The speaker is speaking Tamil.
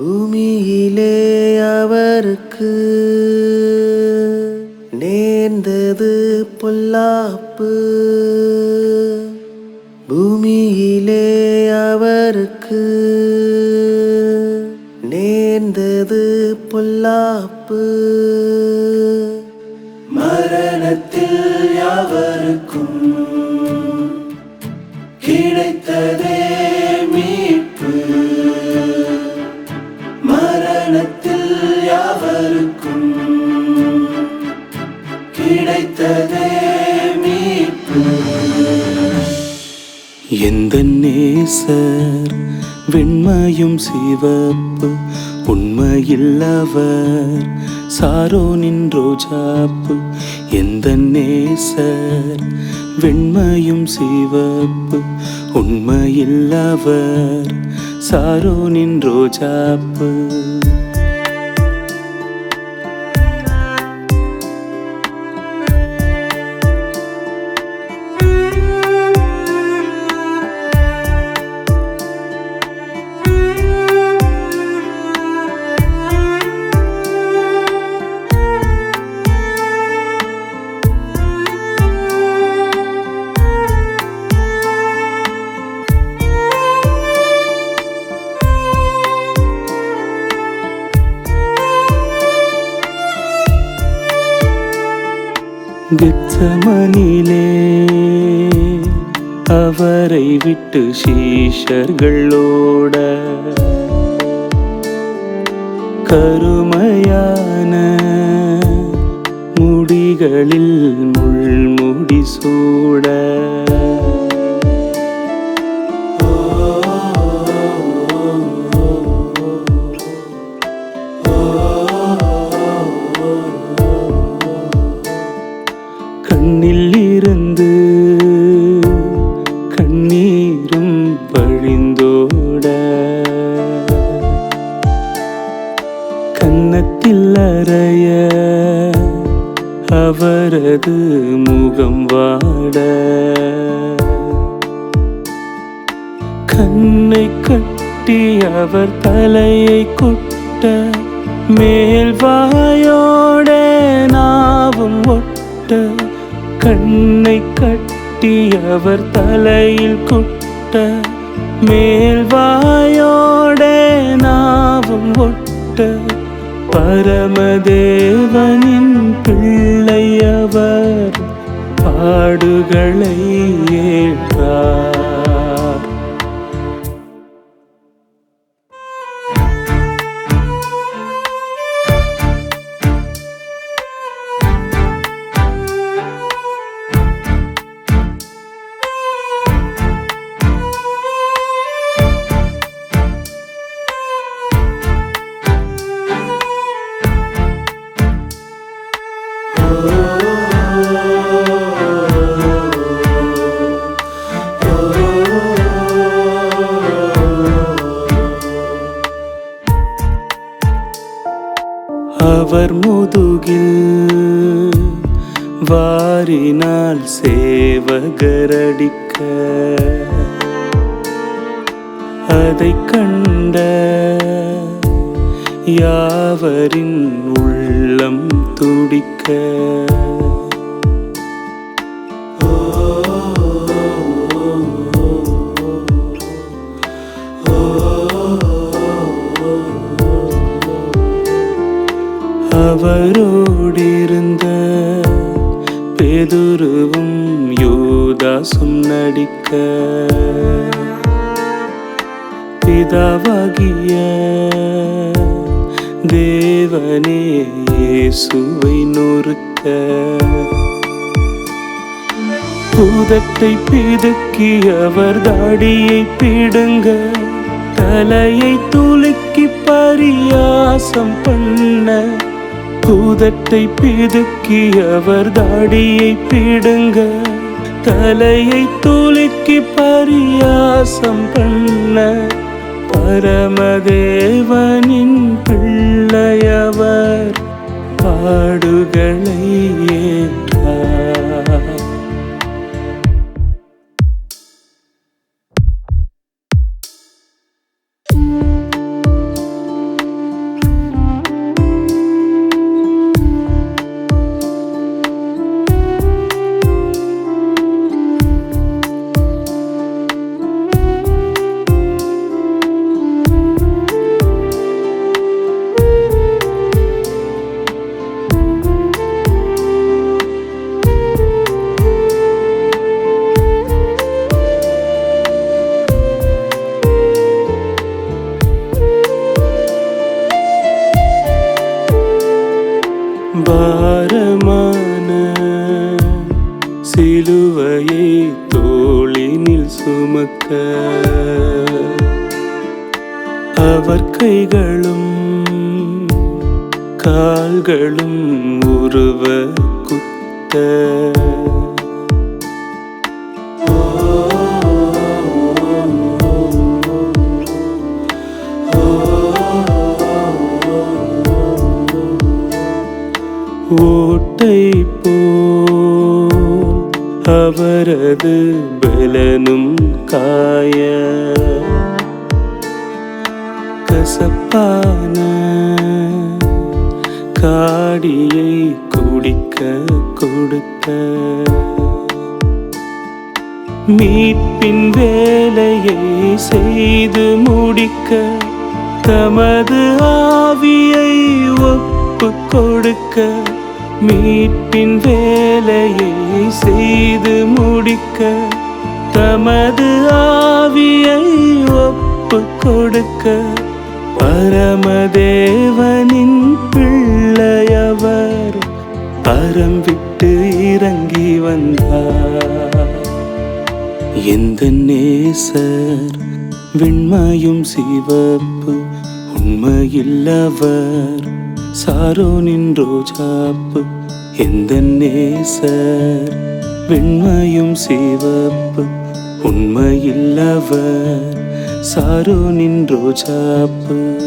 பூமியிலே அவருக்கு நேர்ந்தது பொல்லாப்பு. எந்த நேசர் வெண்மையும் சிவப்பு உண்மையில் அவர் சாரோனின் ரோஜாப்பு. எந்த நேசர் வெண்மையும் சிவப்பு உண்மையில் அவர் சாரோனின் ரோஜாப்பு. கெத்தமனிலே. அவரை விட்டு சீஷர்களோட. கருமையான முடிகளில் முள்முடி சூட. நீரும் பழிந்தோட கன்னத்தில் அறைய அவரது முகம் வாட. கண்ணை கட்டி அவர் தலையை கொட்ட மேல் வாயோட நாவும் ஒட்ட. கண்ணை கட்டி கட்டி அவர் தலையில் குட்ட மேல்வாயோட நாவும் ஒட்ட பரமதேவனின் பிள்ளையவர் பாடுகளை ஏற்றார். முதுகில் வாரினால் சேவகரடிக்க. அதை கண்ட யாவரின் உள்ளம் துடிக்க. அவரோடிருந்த பேதுருவும் யூதாசும் நடிக்க பிதாவாகிய தேவனே இயேசுவை நொறுக்க. பூதத்தை பிதுக்கி அவர் தாடியை பிடுங்க தலையை துலுக்கி பரியாசம் பண்ண பூதத்தை பிதுக்கி அவர் தாடியை பிடுங்க தலையை துலுக்கி பரியாசம் பண்ண பரமதேவனின் பிள்ளையவர் பாடுகளை ஏற்றார் பாரமான சிலுவையை தோளினில் சுமக்க அவர் கைகளும் கால்களும் உருவ குத்த போல் அவரது பலனும் காய கசப்பான காடியை குடிக்க கொடுத்த மீட்பின் வேலையை செய்து முடிக்க தமது ஆவியை ஒப்பு கொடுக்க மீட்பின் வேலையை செய்து முடிக்க தமது ஆவியை ஒப்பு கொடுக்க. பரமதேவனின் பிள்ளையவர் பரம் விட்டு இறங்கி வந்தார். எந்த நேசர் விண்மையும் சிவப்பு உண்மையில்லவர் சாரோனின் ரோஜாப்பு எந்த நேசர்? வெண்மையும் சிவப்பு. உண்மையில்லவர் சாரோனின் ரோஜாப்பு